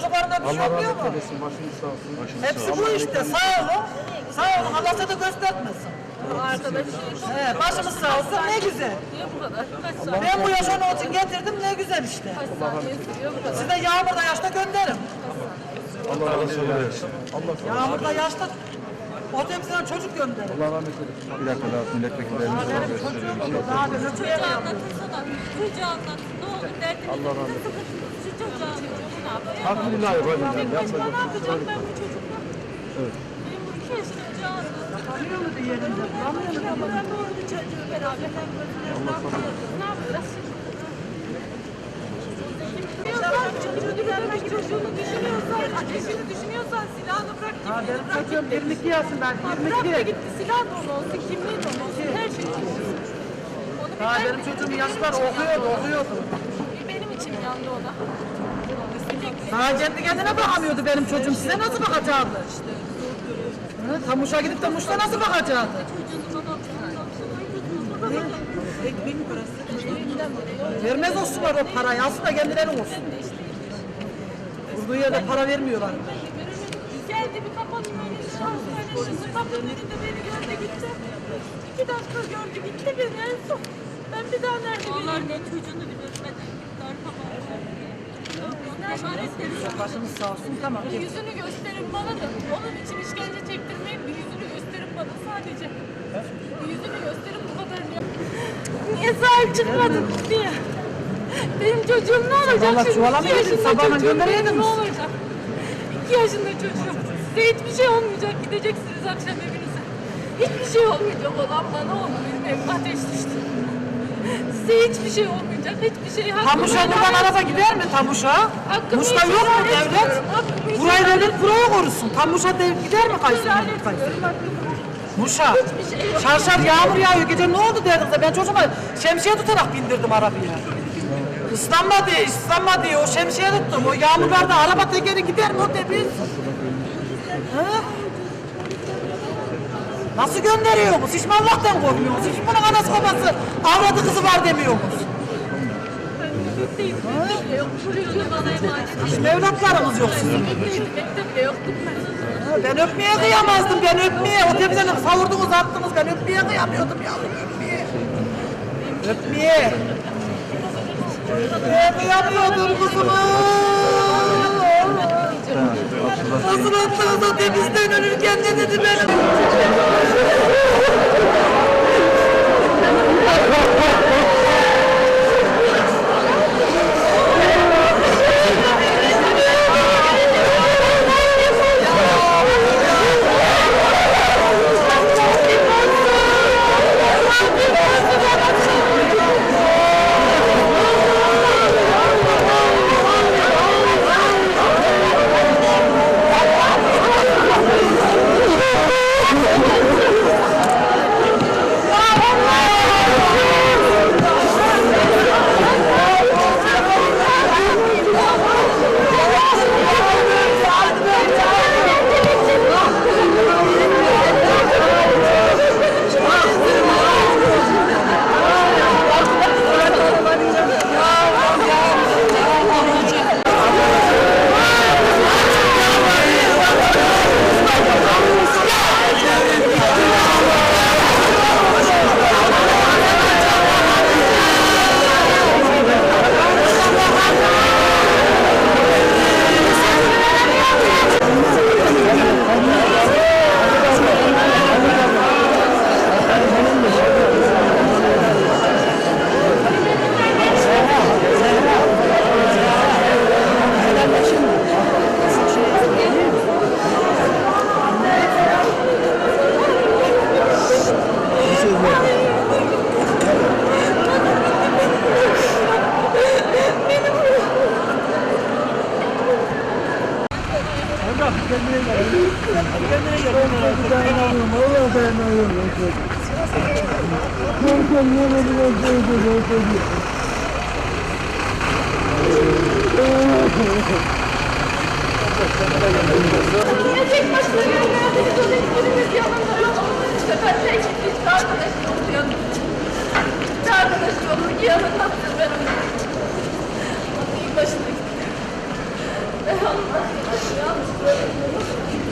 çocuklarına bir şey rahmet mu? eylesin. Başınız sağ olsun. Hepsi bu işte. Sağ olun. Sağ olun. Allah da göstermesin. He, başımız sağ olsun. Ne güzel. niye bu kadar? Kaç saat? Ben bu yaşa onun için getirdim. Ne güzel işte. Kaç saniye sürüyor bu kadar? Size yağmurda yaşta gönderin. Allah rahmet eylesin. Allah olsun. Yağmurda yaşta o temsilen çocuk gönderin. Allah rahmet eylesin. Bir dakika daha milletvekillerimiz var. Daha bir öpeyemem. anlatırsana. Çocuğu anlat. Ne olur derdini. Allah razı olsun. Başıma ne yapacağım ben? Evet. Doğru bir yapacağız? Çocuğu güvenmek çocuğunu düşünüyorsan, eşini düşünüyorsan silahını bırak, Ha, kimliğini benim bırak. çocuğum 22 yaşında. Ha, Bırak da 22. gitti, silah da onun olsun, kimliği de onun olsun, her şey olsun. Onu Ha, bir benim ben- çocuğum benim yaşlar içim okuyordu, okuyordu. Bir Benim içim yandı ona. Bir tek Ha, kendi kendine bakamıyordu benim çocuğum. Size nasıl bakacaktı? Ha, Tamuş'a gidip de Muş'ta nasıl bakacaktı? Vermez olsunlar o parayı. Aslında kendileri olsun. Durduğu yerde para vermiyorlar. Geldi bir kapanın hastanenin önünde, kapının önünde beni gördü gitti. İki dakika gördü gitti beni en son. Ben bir daha nerede Onlar ne çocuğunu. Darpa Başımız sağ olsun. Tamam. Yüzünü gösterin bana da. Onun için işkence çektirmeyin. Bir yüzünü gösterin bana sadece. Bir yüzünü gösterin bu kadar. Niye sahip çıkmadın? Niye? Benim çocuğum ne olacak Sabahla şimdi? çuvala mı İki yaşında çocuğum göndereydin benim mi? Ne olacak? İki yaşında çocuğum. Size hiçbir şey olmayacak. Gideceksiniz akşam evinize. Hiçbir şey olmayacak olan bana oldu. Benim ateş düştü. Size hiçbir şey olmayacak. Hiçbir şey hakkımı Tamuş'a buradan araba gider mi Tamuş'a? Hakkımı Muş'ta yok mu devlet? Burayı devlet buraya korusun. Tamuş'a dev gider mi Kayseri? Muş'a. Hiçbir şey. Şarşar yağmur yağıyor. Gece ne oldu derdiniz de ben çocuğuma şemsiye tutarak bindirdim arabaya. Islanmadı, ıslanmadı. O şemsiye tuttum. O yağmurlarda araba tekeri gider mi o tepiz? Ha? Nasıl gönderiyor musunuz? Hiç mi Allah'tan korkmuyor musunuz? Hiç bunun anası babası avradı kızı var demiyor musunuz? Değil, mektep de yok. Çocuğunu bana emanet Hiç mi evlatlarınız yok sizin? Ha, Ben öpmeye kıyamazdım, ben öpmeye. O tepsiden savurdunuz, attınız. Ben öpmeye kıyamıyordum yavrum, öpmeye. Öpmeye. Öpmeye kıyamıyordum kızımı. Nasıl attınız o tepsiden ölürken ne dedi benim? Yine tek başına gönderdik. Hiçbirimiz yanında yok. İşte ben tek hiç arkadaşım yok yanımda. Hiç arkadaşım yok. Yanımda ben onu. İyi başına bakalım nasıl geçiyor.